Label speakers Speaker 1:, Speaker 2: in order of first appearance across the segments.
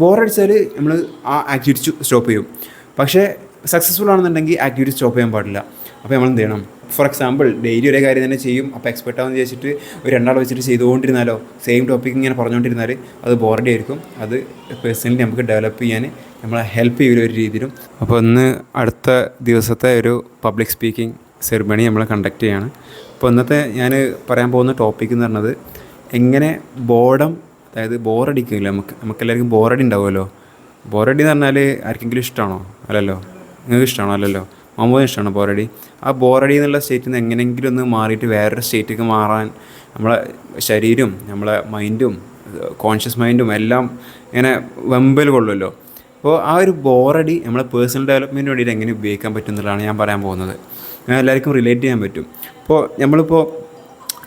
Speaker 1: ബോറടിച്ചാൽ നമ്മൾ ആ activity stop ചെയ്യും. പക്ഷേ സക്സസ്ഫുൾ ആണെന്നുണ്ടെങ്കിൽ ആക്ടിവിറ്റി സ്റ്റോപ്പ് ചെയ്യാൻ പാടില്ല. അപ്പോൾ നമ്മൾ എന്ത് ചെയ്യണം? ഫോർ എക്സാമ്പിൾ ഡെയിലി ഒരേ കാര്യം തന്നെ ചെയ്യും. അപ്പോൾ എക്സ്പെർട്ട് ആവുമെന്ന് വിചാരിച്ചിട്ട് ഒരു രണ്ടാൾ വെച്ചിട്ട് ചെയ്തുകൊണ്ടിരുന്നാലോ സെയിം ടോപ്പിക് ഇങ്ങനെ പറഞ്ഞുകൊണ്ടിരുന്നാൽ അത് ബോറടി ആയിരിക്കും. അത് പേഴ്സണലി നമുക്ക് ഡെവലപ്പ് ചെയ്യാൻ നമ്മളെ ഹെൽപ്പ് ചെയ്യുന്ന ഒരു രീതിയിലും. അപ്പോൾ ഇന്ന് അടുത്ത ദിവസത്തെ ഒരു പബ്ലിക് സ്പീക്കിംഗ് സെറിമണി നമ്മൾ കണ്ടക്ട് ചെയ്യാണ്. അപ്പോൾ ഇന്നത്തെ ഞാൻ പറയാൻ പോകുന്ന ടോപ്പിക് എന്ന് പറഞ്ഞത് എങ്ങനെ ബോർഡം അതായത് ബോറടിക്കില്ല നമുക്ക് എല്ലാവർക്കും ബോറടി ഉണ്ടാവുമല്ലോ ബോറടി എന്ന് പറഞ്ഞാൽ ആർക്കെങ്കിലും ഇഷ്ടമാണോ അല്ലല്ലോ? നിങ്ങൾക്ക് ഇഷ്ടമാണോ അല്ലല്ലോ? മമ്മൂന് ഇഷ്ടമാണോ ബോറടി? ആ ബോറടി എന്നുള്ള സ്റ്റേറ്റിൽ നിന്ന് എങ്ങനെയെങ്കിലും ഒന്ന് മാറിയിട്ട് വേറൊരു സ്റ്റേറ്റിലേക്ക് മാറാൻ നമ്മളെ ശരീരവും നമ്മളെ മൈൻഡും കോൺഷ്യസ് മൈൻഡും എല്ലാം ഇങ്ങനെ വെമ്പൽ കൊള്ളുമല്ലോ. അപ്പോൾ ആ ഒരു ബോറടി നമ്മളെ പേഴ്സണൽ ഡെവലപ്മെന്റിന് വേണ്ടിയിട്ട് എങ്ങനെ ഉപയോഗിക്കാൻ പറ്റും എന്നുള്ളതാണ് ഞാൻ പറയാൻ പോകുന്നത്. ഞാൻ എല്ലാവർക്കും റിലേറ്റ് ചെയ്യാൻ പറ്റും. അപ്പോൾ നമ്മളിപ്പോൾ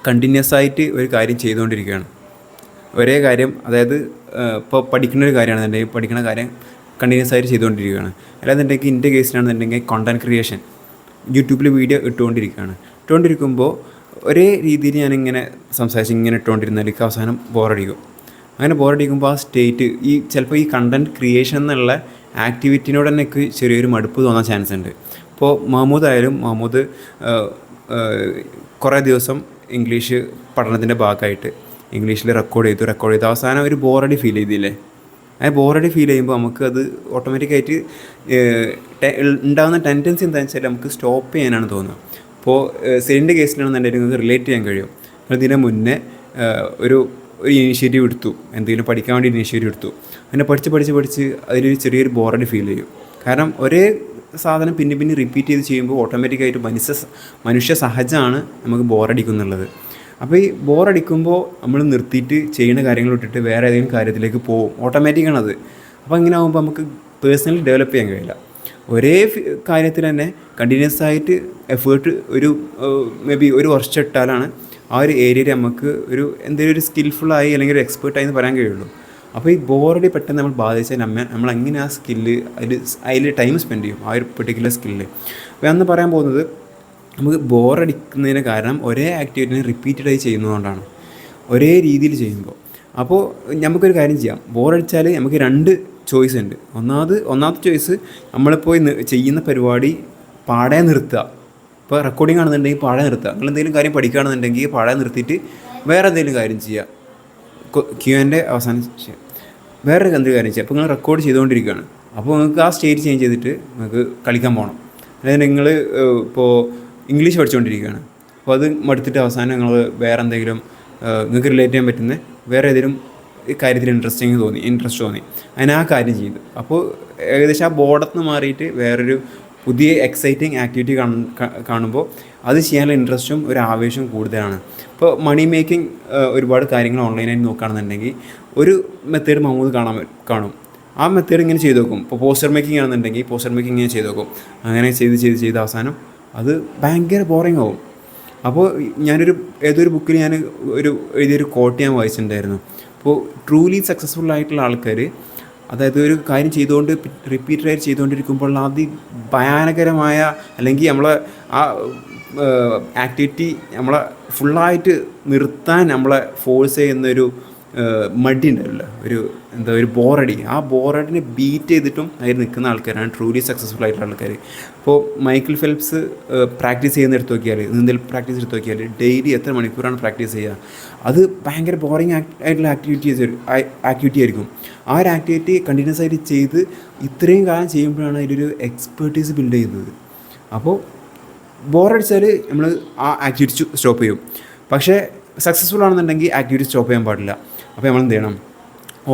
Speaker 1: കണ്ടിന്യൂസ് ആയിട്ട് ഒരു കാര്യം ചെയ്തുകൊണ്ടിരിക്കുകയാണ്. ഒരേ കാര്യം അതായത് ഇപ്പോൾ പഠിക്കുന്ന ഒരു കാര്യമാണെന്നുണ്ടെങ്കിൽ പഠിക്കുന്ന കാര്യം കണ്ടിന്യൂസ് ആയിട്ട് ചെയ്തുകൊണ്ടിരിക്കുകയാണ്. അല്ലാന്നുണ്ടെങ്കിൽ എന്റെ കേസിലാണെന്നുണ്ടെങ്കിൽ കോണ്ടന്റ് ക്രിയേഷൻ യൂട്യൂബിൽ വീഡിയോ ഇട്ടുകൊണ്ടിരിക്കുകയാണ്. ഇട്ടുകൊണ്ടിരിക്കുമ്പോൾ ഒരേ രീതിയിൽ ഞാനിങ്ങനെ സംസാരിച്ച് ഇങ്ങനെ ഇട്ടുകൊണ്ടിരുന്നതിലേക്ക് അവസാനം ബോറടിക്കും അങ്ങനെ ബോറടിക്കുമ്പോൾ ആ സ്റ്റേറ്റ് ഈ ചിലപ്പോൾ ഈ കണ്ടന്റ് ക്രിയേഷൻ എന്നുള്ള ആക്ടിവിറ്റിനോട് തന്നെ എനിക്ക് ചെറിയൊരു മടുപ്പ് തോന്നാൻ ചാൻസ് ഉണ്ട്. ഇപ്പോൾ മഹമ്മൂദ് ആയാലും മഹമ്മൂദ് കുറേ ദിവസം ഇംഗ്ലീഷ് പഠനത്തിന്റെ ഭാഗമായിട്ട് ഇംഗ്ലീഷിൽ റെക്കോർഡ് ചെയ്തു റെക്കോർഡ് ചെയ്തു. അവസാനം ഒരു ബോറടി ഫീൽ ചെയ്തില്ലേ? ആ ബോറടി ഫീൽ ചെയ്യുമ്പോൾ നമുക്ക് അത് ഓട്ടോമാറ്റിക്കായിട്ട് ഉണ്ടാകുന്ന ടെൻഡൻസി എന്താണെന്ന് വെച്ചാൽ നമുക്ക് സ്റ്റോപ്പ് ചെയ്യാനാണ് തോന്നുക. അപ്പോൾ സെലിന്റെ കേസിലാണെന്നുണ്ടെങ്കിൽ നിങ്ങൾക്ക് റിലേറ്റ് ചെയ്യാൻ കഴിയും. അതിന് മുന്നേ ഒരു ഒരു ഇനീഷ്യേറ്റീവ് എടുത്തു. എന്തെങ്കിലും പഠിക്കാൻ വേണ്ടി ഇനീഷ്യേറ്റീവ് എടുത്തു. അങ്ങനെ പഠിച്ച് പഠിച്ച് പഠിച്ച് അതിലൊരു ചെറിയൊരു ബോറടി ഫീൽ ചെയ്യും. കാരണം ഒരേ സാധനം പിന്നെ പിന്നെ റിപ്പീറ്റ് ചെയ്ത് ചെയ്യുമ്പോൾ ഓട്ടോമാറ്റിക്കായിട്ട് മനുഷ്യ മനുഷ്യ സഹജമാണ് നമുക്ക് ബോറടിക്കുന്നുള്ളത് അപ്പോൾ ഈ ബോറടിക്കുമ്പോൾ നമ്മൾ നിർത്തിയിട്ട് ചെയ്യുന്ന കാര്യങ്ങൾ വിട്ടിട്ട് വേറെ ഏതെങ്കിലും കാര്യത്തിലേക്ക് പോകും. ഓട്ടോമാറ്റിക്കാണ് അത്. അപ്പോൾ ഇങ്ങനെ ആകുമ്പോൾ നമുക്ക് പേഴ്സണലി ഡെവലപ്പ് ചെയ്യാൻ കഴിയില്ല. ഒരേ കാര്യത്തിൽ തന്നെ കണ്ടിന്യൂസ് ആയിട്ട് എഫേർട്ട് ഒരു മേ ബി ഒരു വർഷം ഇട്ടാലാണ് ആ ഒരു ഏരിയയിൽ നമുക്ക് ഒരു എന്തെങ്കിലും ഒരു സ്കിൽഫുള്ളായി അല്ലെങ്കിൽ ഒരു എക്സ്പേർട്ടായി എന്ന് പറയാൻ കഴിയുള്ളൂ. അപ്പോൾ ഈ ബോറടി പെട്ടെന്ന് നമ്മൾ ബാധിച്ചാൽ നമ്മ നമ്മൾ എങ്ങനെ ആ സ്കില്ല് അതിൽ അതിൽ ടൈം സ്പെൻഡ് ചെയ്യും ആ ഒരു പെർട്ടിക്കുലർ സ്കില്ല് അപ്പോൾ അന്ന് പറയാൻ പോകുന്നത് നമുക്ക് ബോറടിക്കുന്നതിന് കാരണം ഒരേ ആക്ടിവിറ്റിനെ റിപ്പീറ്റഡായി ചെയ്യുന്നതുകൊണ്ടാണ്. ഒരേ രീതിയിൽ ചെയ്യുമ്പോൾ. അപ്പോൾ നമുക്കൊരു കാര്യം ചെയ്യാം. ബോറടിച്ചാൽ നമുക്ക് രണ്ട് ചോയ്സ് ഉണ്ട്. ഒന്നാമത് ഒന്നാമത്തെ ചോയ്സ് നമ്മളിപ്പോൾ ചെയ്യുന്ന പരിപാടി പാടെ നിർത്തുക. ഇപ്പോൾ റെക്കോർഡിംഗ് ആണെന്നുണ്ടെങ്കിൽ പാടെ നിർത്തുക. നിങ്ങൾ എന്തെങ്കിലും കാര്യം പഠിക്കുകയാണെന്നുണ്ടെങ്കിൽ പാടെ നിർത്തിയിട്ട് വേറെ എന്തെങ്കിലും കാര്യം ചെയ്യുക. ക്യൂ എന്റെ അവസാനം ചെയ്യാം വേറെ എന്തെങ്കിലും കാര്യം ചെയ്യാം അപ്പോൾ നിങ്ങൾ റെക്കോർഡ് ചെയ്തുകൊണ്ടിരിക്കുകയാണ്. അപ്പോൾ നിങ്ങൾക്ക് ആ സ്റ്റേറ്റ് ചേഞ്ച് ചെയ്തിട്ട് നിങ്ങൾക്ക് കളിക്കാൻ പോകണം അതായത് നിങ്ങൾ ഇപ്പോൾ ഇംഗ്ലീഷ് പഠിച്ചുകൊണ്ടിരിക്കുകയാണ്. അപ്പോൾ അത് മടുത്തിട്ട് അവസാനം നിങ്ങൾ വേറെ എന്തെങ്കിലും നിങ്ങൾക്ക് റിലേറ്റ് ചെയ്യാൻ പറ്റുന്ന വേറെ ഏതെങ്കിലും കാര്യത്തിൽ ഇൻട്രസ്റ്റിങ് തോന്നി ഇൻട്രസ്റ്റ് തോന്നി. അതിന് ആ കാര്യം ചെയ്തു. അപ്പോൾ ഏകദേശം ആ ബോർഡത്ത് മാറിയിട്ട് വേറൊരു പുതിയ എക്സൈറ്റിംഗ് ആക്ടിവിറ്റി കാണുമ്പോൾ അത് ചെയ്യാനുള്ള ഇൻട്രസ്റ്റും ഒരു ആവേശവും കൂടുതലാണ്. ഇപ്പോൾ മണി മേക്കിംഗ് ഒരുപാട് കാര്യങ്ങൾ ഓൺലൈനായിട്ട് നോക്കുകയാണെന്നുണ്ടെങ്കിൽ ഒരു മെത്തേഡ് മഹമ്മൂദ് കാണാൻ കാണും. ആ മെത്തേഡ് ഇങ്ങനെ ചെയ്ത് നോക്കും. ഇപ്പോൾ പോസ്റ്റർ മേക്കിംഗ് ആണെന്നുണ്ടെങ്കിൽ പോസ്റ്റർ മേക്കിംഗ് ഇങ്ങനെ ചെയ്ത് നോക്കും. അങ്ങനെ ചെയ്ത് ചെയ്ത് ചെയ്ത് അവസാനം അത് ഭയങ്കര ബോറിംഗ് ആവും. അപ്പോൾ ഞാനൊരു ഏതൊരു ബുക്കിൽ ഞാൻ ഒരു എഴുതിയൊരു കോട്ട് ഞാൻ വായിച്ചിട്ടുണ്ടായിരുന്നു. അപ്പോൾ ട്രൂലി സക്സസ്ഫുൾ ആയിട്ടുള്ള ആൾക്കാർ അതായത് ഒരു കാര്യം ചെയ്തുകൊണ്ട് റിപ്പീറ്റഡായിട്ട് ചെയ്തുകൊണ്ടിരിക്കുമ്പോൾ അതി ഭയാനകരമായ അല്ലെങ്കിൽ നമ്മളെ ആ ആക്ടിവിറ്റി നമ്മളെ ഫുള്ളായിട്ട് നിർത്താൻ നമ്മളെ ഫോഴ്സ് ചെയ്യുന്നൊരു മടി ഉണ്ടാവില്ല ഒരു എന്താ ഒരു ബോറടി. ആ ബോറടിനെ ബീറ്റ് ചെയ്തിട്ടും അതിൽ നിൽക്കുന്ന ആൾക്കാരാണ് ട്രൂലി സക്സസ്ഫുൾ ആയിട്ടുള്ള ആൾക്കാർ ഇപ്പോൾ മൈക്കിൾ ഫെൽപ്സ് പ്രാക്ടീസ് ചെയ്യുന്ന എടുത്ത് നോക്കിയാൽ നീന്തൽ പ്രാക്ടീസ് എടുത്ത് നോക്കിയാൽ ഡെയിലി എത്ര മണിക്കൂറാണ് പ്രാക്ടീസ് ചെയ്യുക? അത് ഭയങ്കര ബോറിങ് ആയിട്ടുള്ള ആക്ടിവിറ്റീസ് ആക്ടിവിറ്റി ആയിരിക്കും. ആ ഒരു ആക്ടിവിറ്റി കണ്ടിന്യൂസ് ആയിട്ട് ചെയ്ത് ഇത്രയും കാലം ചെയ്യുമ്പോഴാണ് അതിലൊരു എക്സ്പേർട്ടീസ് ബിൽഡ് ചെയ്യുന്നത്. അപ്പോൾ ബോറടിച്ചാൽ നമ്മൾ ആ ആക്ടിവിറ്റി സ്റ്റോപ്പ് ചെയ്യും. പക്ഷേ സക്സസ്ഫുൾ ആണെന്നുണ്ടെങ്കിൽ ആക്ടിവിറ്റി സ്റ്റോപ്പ് ചെയ്യാൻ പാടില്ല. അപ്പോൾ നമ്മൾ എന്ത് ചെയ്യണം?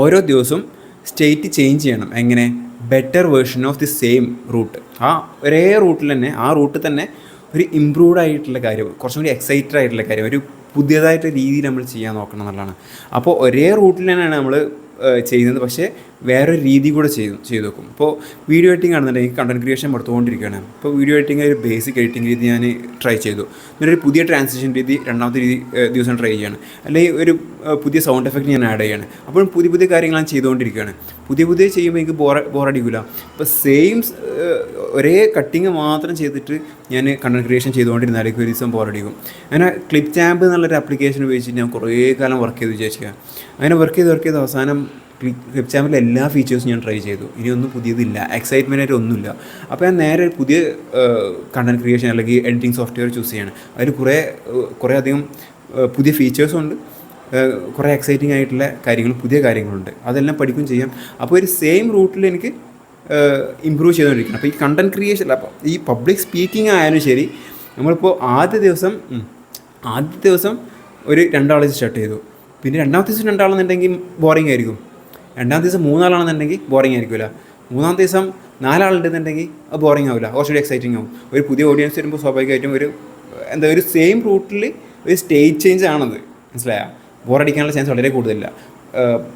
Speaker 1: ഓരോ ദിവസവും സ്റ്റേറ്റ് ചേഞ്ച് ചെയ്യണം. എങ്ങനെ? Better version of the same route ആ ഒരേ റൂട്ടിൽ തന്നെ ആ റൂട്ടിൽ തന്നെ ഒരു ഇമ്പ്രൂവ്ഡ് ആയിട്ടുള്ള കാര്യം കുറച്ചും കൂടി എക്സൈറ്റഡ് ആയിട്ടുള്ള കാര്യം ഒരു പുതിയതായിട്ടുള്ള രീതിയിൽ നമ്മൾ ചെയ്യാൻ നോക്കണം എന്നുള്ളതാണ്. അപ്പോൾ ഒരേ റൂട്ടിൽ തന്നെയാണ് നമ്മൾ ചെയ്യുന്നത്. പക്ഷേ വേറൊരു രീതി കൂടെ ചെയ്തു ചെയ്തു നോക്കും ഇപ്പോൾ വീഡിയോ എഡിറ്റിംഗ് ആണെന്നുണ്ടെങ്കിൽ കണ്ടന്റ് ക്രിയേഷൻ എടുത്തുകൊണ്ടിരിക്കുകയാണ് ഇപ്പോൾ വീഡിയോ എഡിറ്റിംഗ് ഒരു ബേസിക് എഡിറ്റിംഗ് രീതി ഞാൻ ട്രൈ ചെയ്തു. എന്നൊരു പുതിയ ട്രാൻസ്ലേഷൻ രീതി രണ്ടാമത്തെ രീതി ദിവസം ട്രൈ ചെയ്യാണ്. അല്ലെങ്കിൽ ഒരു പുതിയ സൗണ്ട് എഫക്റ്റ് ഞാൻ ആഡ് ചെയ്യാണ്. അപ്പോഴും പുതിയ പുതിയ കാര്യങ്ങൾ ഞാൻ ചെയ്തുകൊണ്ടിരിക്കുകയാണ്. പുതിയ പുതിയ ചെയ്യുമ്പോൾ എനിക്ക് ബോറ ബോറടിക്കില്ല ഇപ്പോൾ സെയിം ഒരേ കട്ടിങ് മാത്രം ചെയ്തിട്ട് ഞാൻ കണ്ടന്റ് ക്രിയേഷൻ ചെയ്തുകൊണ്ടിരുന്നാലേക്ക് ഒരു ദിവസം ബോറടിക്കും അങ്ങനെ ക്ലിപ്പ് ചാമ്പ് എന്നുള്ളൊരു ആപ്ലിക്കേഷൻ ഉപയോഗിച്ചിട്ട് ഞാൻ കുറേ കാലം വർക്ക് ചെയ്ത് വിചാരിക്കുക അങ്ങനെ വർക്ക് ചെയ്ത് വർക്ക് ചെയ്ത് അവസാനം ക്ലിപ്പ് ചാമ്പിലെ എല്ലാ ഫീച്ചേഴ്സും ഞാൻ ട്രൈ ചെയ്തു. ഇനിയൊന്നും പുതിയതില്ല. എക്സൈറ്റ്മെന്റ് ആയിട്ട് ഒന്നുമില്ല. അപ്പോൾ ഞാൻ നേരെ പുതിയ കണ്ടന്റ് ക്രിയേഷൻ അല്ലെങ്കിൽ എഡിറ്റിംഗ് സോഫ്റ്റ്വെയർ ചൂസ് ചെയ്യാണ്. അതിൽ കുറേ കുറേ അധികം പുതിയ ഫീച്ചേഴ്സും ഉണ്ട്. കുറേ എക്സൈറ്റിംഗ് ആയിട്ടുള്ള കാര്യങ്ങൾ പുതിയ കാര്യങ്ങളുണ്ട്. അതെല്ലാം പഠിക്കുകയും ചെയ്യാം. അപ്പോൾ ഒരു സെയിം റൂട്ടിൽ എനിക്ക് ഇമ്പ്രൂവ് ചെയ്തുകൊണ്ടിരിക്കണം അപ്പോൾ ഈ കണ്ടന്റ് ക്രിയേഷൻ അപ്പോൾ ഈ പബ്ലിക് സ്പീക്കിംഗ് ആയാലും ശരി നമ്മളിപ്പോൾ ആദ്യ ദിവസം ആദ്യ ദിവസം ഒരു രണ്ടാളെ സ്റ്റാർട്ട് ചെയ്തു. പിന്നെ രണ്ടാമത്തെ ദിവസം രണ്ടാളെന്നുണ്ടെങ്കിൽ ബോറിംഗ് ആയിരിക്കും. രണ്ടാമത്തെ ദിവസം മൂന്നാളാണെന്നുണ്ടെങ്കിൽ ബോറിംഗ് ആയിരിക്കില്ല മൂന്നാം ദിവസം നാലാളുണ്ടെന്നുണ്ടെങ്കിൽ അത് ബോറിംഗ് ആവില്ല കുറച്ചുകൂടി എക്സൈറ്റിംഗ് ആവും. ഒരു പുതിയ ഓഡിയൻസ് വരുമ്പോൾ സ്വാഭാവികമായിട്ടും ഒരു എന്താ ഒരു സെയിം റൂട്ടിൽ ഒരു സ്റ്റേജ് ചേഞ്ച് ആണത്. മനസ്സിലായോ? ബോറടിക്കാനുള്ള ചാൻസ് വളരെ കൂടുതലില്ല.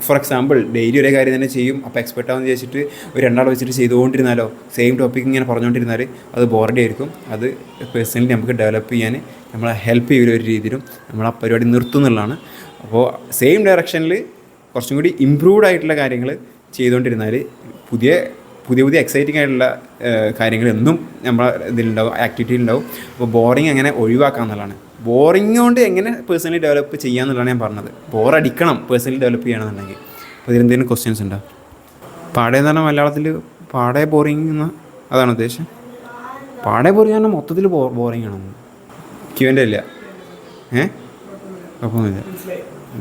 Speaker 1: ഫോർ എക്സാമ്പിൾ ഡെയിലി ഒരേ കാര്യം തന്നെ ചെയ്യും. അപ്പോൾ എക്സ്പെർട്ട് ആവുമെന്ന് വിചാരിച്ചിട്ട് ഒരു രണ്ടാൾ വെച്ചിട്ട് ചെയ്തുകൊണ്ടിരുന്നാലോ സെയിം ടോപ്പിക് ഇങ്ങനെ പറഞ്ഞുകൊണ്ടിരുന്നാൽ അത് ബോറഡി ആയിരിക്കും. അത് പേഴ്സണലി നമുക്ക് ഡെവലപ്പ് ചെയ്യാൻ നമ്മളെ ഹെൽപ്പ് ചെയ്യുന്ന ഒരു രീതിയിലും. നമ്മൾ ആ പരിപാടി നിർത്തുന്നുള്ളതാണ് അപ്പോൾ സെയിം ഡയറക്ഷനിൽ കുറച്ചും കൂടി ഇമ്പ്രൂവ്ഡ് ആയിട്ടുള്ള കാര്യങ്ങൾ ചെയ്തുകൊണ്ടിരുന്നാൽ പുതിയ പുതിയ പുതിയ എക്സൈറ്റിംഗ് ആയിട്ടുള്ള കാര്യങ്ങൾ എന്നും നമ്മളെ ഇതിലുണ്ടാവും ആക്ടിവിറ്റിയിൽ ഉണ്ടാവും അപ്പോൾ ബോറിങ് എങ്ങനെ ഒഴിവാക്കുക എന്നുള്ളതാണ്. ബോറിങ് കൊണ്ട് എങ്ങനെ പേഴ്സണലി ഡെവലപ്പ് ചെയ്യുക എന്നുള്ളതാണ് ഞാൻ പറഞ്ഞത്. ബോറടിക്കണം പേഴ്സണലി ഡെവലപ്പ് ചെയ്യണമെന്നുണ്ടെങ്കിൽ. അപ്പോൾ ഇതിലെന്തെങ്കിലും ക്വസ്റ്റ്യൻസ് ഉണ്ടോ? പാടേ എന്ന് പറഞ്ഞാൽ മലയാളത്തിൽ പാടേ ബോറിങ് എന്ന് അതാണ് ഉദ്ദേശം. പാടേ ബോറിങ് പറഞ്ഞാൽ മൊത്തത്തിൽ ബോ ബോറിങ് ആണെന്ന് ക്യൂന്റെ ഇല്ല. ഏ? കുഴപ്പമൊന്നുമില്ല.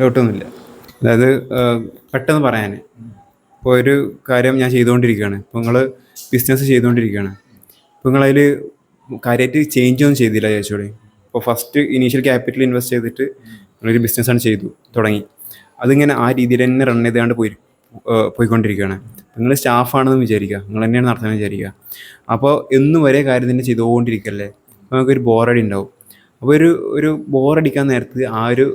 Speaker 1: ഡൗട്ടൊന്നുമില്ല അതായത് പെട്ടെന്ന് പറയാൻ ഇപ്പോൾ ഒരു കാര്യം ഞാൻ ചെയ്തുകൊണ്ടിരിക്കുകയാണ് ഇപ്പോൾ നിങ്ങൾ ബിസിനസ് ചെയ്തുകൊണ്ടിരിക്കുകയാണ് ഇപ്പോൾ നിങ്ങളതിൽ കാര്യമായിട്ട് ചേഞ്ച് ഒന്നും ചെയ്തില്ല ചേച്ചോടെ ഇപ്പോൾ ഫസ്റ്റ് ഇനീഷ്യൽ ക്യാപിറ്റൽ ഇൻവെസ്റ്റ് ചെയ്തിട്ട് നിങ്ങളൊരു ബിസിനസ്സാണ് ചെയ്തു തുടങ്ങി. അതിങ്ങനെ ആ രീതിയിൽ തന്നെ റൺ ചെയ്താണ്ട് പോയി പോയിക്കൊണ്ടിരിക്കുകയാണ് നിങ്ങൾ സ്റ്റാഫാണെന്ന് വിചാരിക്കുക. നിങ്ങൾ തന്നെയാണ് നടത്താൻ വിചാരിക്കുക. അപ്പോൾ എന്നും ഒരേ കാര്യം തന്നെ ചെയ്തുകൊണ്ടിരിക്കല്ലേ? നമുക്കൊരു ബോറടി ഉണ്ടാവും. അപ്പോൾ ഒരു ഒരു ബോറടിക്കാൻ നേരത്ത് ആ ഒരു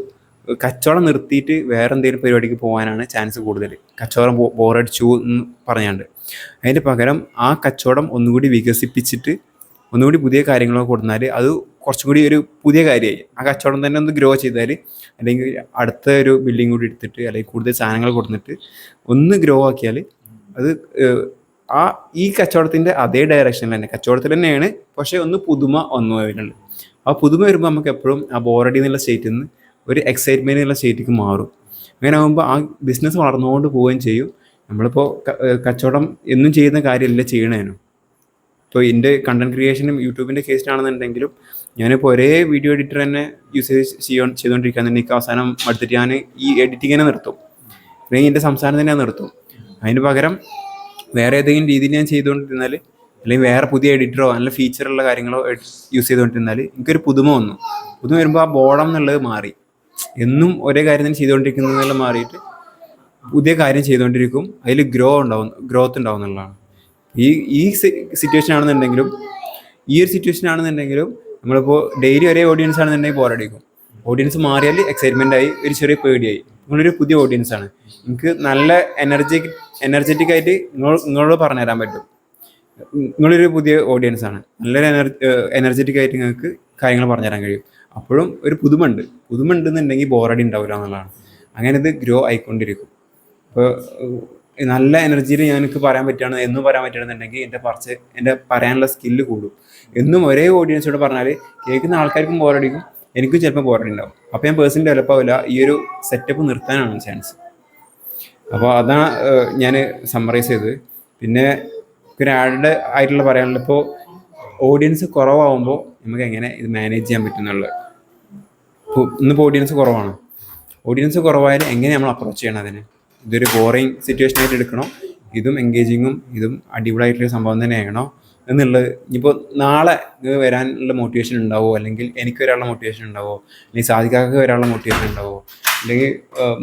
Speaker 1: കച്ചവടം നിർത്തിയിട്ട് വേറെ എന്തെങ്കിലും പരിപാടിക്ക് പോകാനാണ് ചാൻസ് കൂടുതൽ കച്ചവടം ബോറടിച്ചു എന്ന് പറഞ്ഞാണ്ട്. അതിന്റെ പകരം ആ കച്ചവടം ഒന്നുകൂടി വികസിപ്പിച്ചിട്ട് ഒന്നുകൂടി പുതിയ കാര്യങ്ങളൊക്കെ കൊടുത്താൽ അത് കുറച്ചും കൂടി ഒരു പുതിയ കാര്യമായി ആ കച്ചവടം തന്നെ ഒന്ന് ഗ്രോ ചെയ്താൽ അല്ലെങ്കിൽ അടുത്ത ഒരു ബിൽഡിംഗ് കൂടി എടുത്തിട്ട് അല്ലെങ്കിൽ കൂടുതൽ സാധനങ്ങൾ കൊടുത്തിട്ട് ഒന്ന് ഗ്രോ ആക്കിയാൽ അത് ആ ഈ കച്ചവടത്തിന്റെ അതേ ഡയറക്ഷനിൽ തന്നെ. കച്ചവടത്തിൽ തന്നെയാണ് പക്ഷേ ഒന്ന് പുതുമ വന്നു വരുന്നുണ്ട് ആ പുതുമ വരുമ്പോൾ നമുക്ക് എപ്പോഴും ആ ബോറടി എന്നുള്ള സ്റ്റേറ്റിൽ നിന്ന് ഒരു എക്സൈറ്റ്മെന്റുള്ള സ്റ്റേറ്റിക്ക് മാറും. അങ്ങനെ ആകുമ്പോൾ ആ ബിസിനസ് വളർന്നുകൊണ്ട് പോവുകയും ചെയ്യും. നമ്മളിപ്പോൾ കച്ചവടം എന്നും ചെയ്യുന്ന കാര്യമല്ല ചെയ്യണേനും ഇപ്പോൾ എന്റെ കണ്ടന്റ് ക്രിയേഷനും യൂട്യൂബിന്റെ കേസിലാണെന്നുണ്ടെങ്കിലും ഞാനിപ്പോൾ ഒരേ വീഡിയോ എഡിറ്റർ തന്നെ യൂസേജ് ചെയ്യോ ചെയ്തുകൊണ്ടിരിക്കുകയാണെന്നുണ്ടെങ്കിൽ അവസാനം അടുത്തിട്ട് ഞാൻ ഈ എഡിറ്റിംഗ് തന്നെ നിർത്തും. അല്ലെങ്കിൽ എന്റെ സംസാരം തന്നെ നിർത്തും. അതിന് പകരം വേറെ ഏതെങ്കിലും രീതിയിൽ ഞാൻ ചെയ്തുകൊണ്ടിരുന്നാൽ അല്ലെങ്കിൽ വേറെ പുതിയ എഡിറ്ററോ നല്ല ഫീച്ചറുള്ള കാര്യങ്ങളോ യൂസ് ചെയ്തുകൊണ്ടിരുന്നാൽ എനിക്കൊരു പുതുമ വന്നു. പുതുമ വരുമ്പോൾ ആ ബോളം എന്നുള്ളത് മാറി. എന്നും ഒരേ കാര്യം തന്നെ ചെയ്തുകൊണ്ടിരിക്കുന്നതെല്ലാം മാറിയിട്ട് പുതിയ കാര്യം ചെയ്തുകൊണ്ടിരിക്കും. അതിൽ ഗ്രോ ഉണ്ടാവും ഗ്രോത്ത് ഉണ്ടാവും എന്നുള്ളതാണ്. ഈ ഈ സിറ്റുവേഷൻ ആണെന്നുണ്ടെങ്കിലും ഈ ഒരു സിറ്റുവേഷൻ ആണെന്നുണ്ടെങ്കിലും നമ്മളിപ്പോൾ ഡെയിലി ഒരേ ഓഡിയൻസ് ആണെന്നുണ്ടെങ്കിൽ പോരാടിക്കും. ഓഡിയൻസ് മാറിയാൽ എക്സൈറ്റ്മെന്റ് ആയി ഒരു ചെറിയ പേടിയായി. നിങ്ങളൊരു പുതിയ ഓഡിയൻസ് ആണ്. നിങ്ങൾക്ക് നല്ല എനർജി എനർജറ്റിക് ആയിട്ട് നിങ്ങൾ നിങ്ങളോട് പറഞ്ഞുതരാൻ പറ്റും. നിങ്ങളൊരു പുതിയ ഓഡിയൻസ് ആണ്. നല്ലൊരു എനർജി എനർജറ്റിക് ആയിട്ട് നിങ്ങൾക്ക് കാര്യങ്ങൾ പറഞ്ഞു പറഞ്ഞുതരാൻ കഴിയും. അപ്പോഴും ഒരു പുതുമ ഉണ്ട് പുതുമ ഉണ്ടെന്നുണ്ടെങ്കിൽ ബോറടി ഉണ്ടാവില്ല എന്നുള്ളതാണ്. അങ്ങനെ ഇത് ഗ്രോ ആയിക്കൊണ്ടിരിക്കും. ഇപ്പോൾ നല്ല എനർജിയിൽ ഞാൻ എനിക്ക് പറയാൻ പറ്റുകയാണ് എന്നും പറയാൻ പറ്റുകയാണെന്നുണ്ടെങ്കിൽ എന്റെ പറച്ച് എന്റെ പറയാനുള്ള സ്കില്ല് കൂടും. എന്നും ഒരേ ഓഡിയൻസോട് പറഞ്ഞാൽ കേൾക്കുന്ന ആൾക്കാർക്കും ബോറടിക്കും എനിക്കും ചിലപ്പോൾ ബോറടി ഉണ്ടാവും അപ്പോൾ ഞാൻ പേഴ്സൺ ഡെവലപ്പ് ആവില്ല ഈ ഒരു സെറ്റപ്പ് നിർത്താനാണ് ചാൻസ് അപ്പോൾ അതാണ് ഞാൻ സമ്മറൈസ് ചെയ്തത്. പിന്നെ പിന്നെ ആഡ് ആയിട്ടുള്ള പറയാനുള്ള ഇപ്പോൾ ഓഡിയൻസ് കുറവാകുമ്പോൾ നമുക്ക് എങ്ങനെ ഇത് മാനേജ് ചെയ്യാൻ പറ്റും എന്നുള്ളത്. ഇപ്പോൾ ഇന്നിപ്പോൾ ഓഡിയൻസ് കുറവാണ്. ഓഡിയൻസ് കുറവായാലും എങ്ങനെ നമ്മൾ അപ്രോച്ച് ചെയ്യണം അതിനെ? ഇതൊരു ബോറിങ് സിറ്റുവേഷൻ ആയിട്ട് എടുക്കണോ? ഇതും എൻഗേജിങ്ങും ഇതും അടിപൊളിയായിട്ടുള്ള സംഭവം തന്നെ ആകണോ? എന്നുള്ളത് ഇനിയിപ്പോൾ നാളെ വരാനുള്ള മോട്ടിവേഷൻ ഉണ്ടാവോ? അല്ലെങ്കിൽ എനിക്ക് വരാനുള്ള മോട്ടിവേഷൻ ഉണ്ടാവോ? അല്ലെങ്കിൽ സാധിക്കാക്ക് വരാനുള്ള മോട്ടിവേഷൻ ഉണ്ടാവോ? അല്ലെങ്കിൽ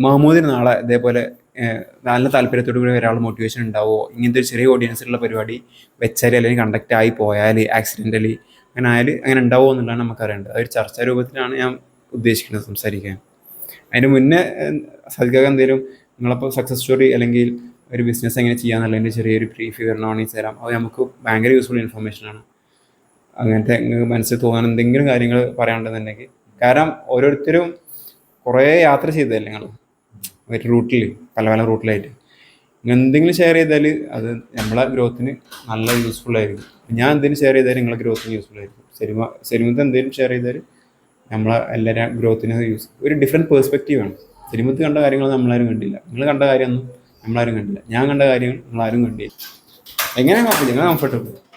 Speaker 1: മഹമ്മൂദിന് നാളെ ഇതേപോലെ നല്ല താല്പര്യത്തോടു കൂടി വരാനുള്ള മോട്ടിവേഷൻ ഉണ്ടാവോ? ഇങ്ങനത്തെ ഒരു ചെറിയ ഓഡിയൻസിലുള്ള പരിപാടി വെച്ചാൽ അല്ലെങ്കിൽ കണ്ടക്റ്റ് ആയി പോയാൽ ആക്സിഡന്റലി അങ്ങനെ ആയാൽ അങ്ങനെ ഉണ്ടാവുമോ എന്നുള്ളതാണ് നമുക്കറിയേണ്ടത്. അതൊരു ചർച്ചാ രൂപത്തിലാണ് ഞാൻ ഉദ്ദേശിക്കുന്നത് സംസാരിക്കാൻ. അതിന് മുന്നേ സാധിക്കാതെ എന്തെങ്കിലും നിങ്ങളപ്പോൾ സക്സസ് സ്റ്റോറി അല്ലെങ്കിൽ ഒരു ബിസിനസ് എങ്ങനെ ചെയ്യാന്നുള്ളതിന്റെ ചെറിയൊരു ബ്രീഫ് വിവരണമാണെങ്കിൽ തരാം. അത് നമുക്ക് ഭയങ്കര യൂസ്ഫുൾ ഇൻഫർമേഷൻ ആണ്. അങ്ങനത്തെ നിങ്ങൾക്ക് മനസ്സിൽ തോന്നാൻ എന്തെങ്കിലും കാര്യങ്ങൾ പറയാനുണ്ടെന്നുണ്ടെങ്കിൽ. കാരണം ഓരോരുത്തരും കുറേ യാത്ര ചെയ്തതല്ലേ നിങ്ങൾ? ഒരു റൂട്ടിൽ പല പല റൂട്ടിലായിട്ട് എന്തെങ്കിലും ഷെയർ ചെയ്താൽ അത് നമ്മളെ ഗ്രോത്തിന് നല്ല യൂസ്ഫുൾ ആയിരിക്കും. ഞാൻ എന്തെങ്കിലും ഷെയർ ചെയ്താൽ നിങ്ങളെ ഗ്രോത്തിന് യൂസ്ഫുൾ ആയിരിക്കും. സെരിമ സിനിമത്തെ എന്തെങ്കിലും ഷെയർ ചെയ്താൽ നമ്മളെ എല്ലാവരും ഗ്രോത്തിന് യൂസ് ഒരു ഡിഫറെന്റ് പേഴ്സ്പെക്റ്റീവ് ആണ്. സിനിമത്ത് കണ്ട കാര്യങ്ങൾ നമ്മളാരും കണ്ടില്ല. നിങ്ങൾ കണ്ട കാര്യമൊന്നും നമ്മളാരും കണ്ടില്ല. ഞാൻ കണ്ട കാര്യങ്ങൾ നമ്മളാരും കണ്ടില്ല. എങ്ങനെ കംഫർട്ടബിൾ